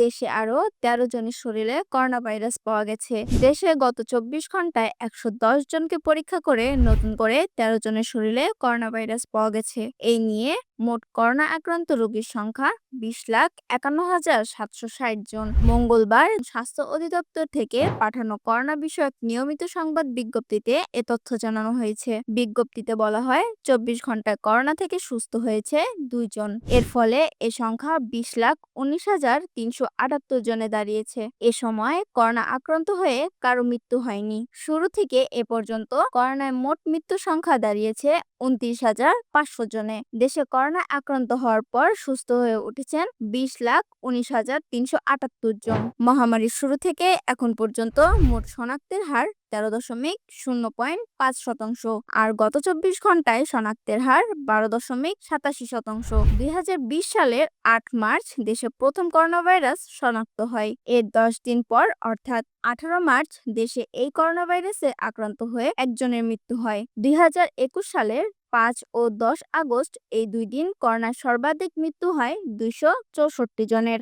দেশে আরও তেরো জনের শরীরে করোনা ভাইরাস পাওয়া গেছে। দেশে গত চব্বিশ ঘন্টায় একশো দশ জনকে পরীক্ষা করে নতুন করে তেরো জনের শরীরে করোনা ভাইরাস পাওয়া গেছে। এই নিয়ে মোট করোনা আক্রান্ত রোগীর সংখ্যা বিশ লাখ একান্ন হাজার সাতশো ষাট জন। মঙ্গলবার স্বাস্থ্য অধিদপ্তর থেকে পাঠানো করোনা বিষয়ক নিয়মিত সংবাদ বিজ্ঞপ্তিতে এ তথ্য জানানো হয়েছে। বিজ্ঞপ্তিতে বলা হয়, চব্বিশ ঘন্টায় করোনা থেকে সুস্থ হয়েছে দুইজন এর ফলে এ সংখ্যা বিশ লাখ উনিশ হাজার তিনশো আটাত্তর জনে দাঁড়িয়েছে। এ সময় করোনা আক্রান্ত হয়ে কারও মৃত্যু হয়নি। শুরু থেকে এ পর্যন্ত করোনায় মোট মৃত্যু সংখ্যা দাঁড়িয়েছে উনত্রিশ হাজার পাঁচশো জনে। দেশে করোনা আক্রান্ত হওয়ার পর সুস্থ হয়ে উঠেছেন বিশ লাখ উনিশ হাজার তিনশো আটাত্তর জন। মহামারীর শুরু থেকে এখন পর্যন্ত মোট শনাক্তের হার তেরো দশমিক শূন্য পয়েন্ট পাঁচ শতাংশ। আর গত চব্বিশ ঘন্টায় শনাক্তের হার বারো দশমিক সাতাশি শতাংশ। দুই হাজার বিশ সালের আট মার্চ দেশে প্রথম করোনা ভাইরাস শনাক্ত হয়। এর দশ দিন পর, অর্থাৎ আঠারো মার্চ, দেশে এই করোনা ভাইরাসে আক্রান্ত হয়ে একজনের মৃত্যু হয়। দুই হাজার একুশ সালের পাঁচ ও দশ আগস্ট এই দুই দিন করোনার সর্বাধিক মৃত্যু হয় দুইশো চৌষট্টি জনের।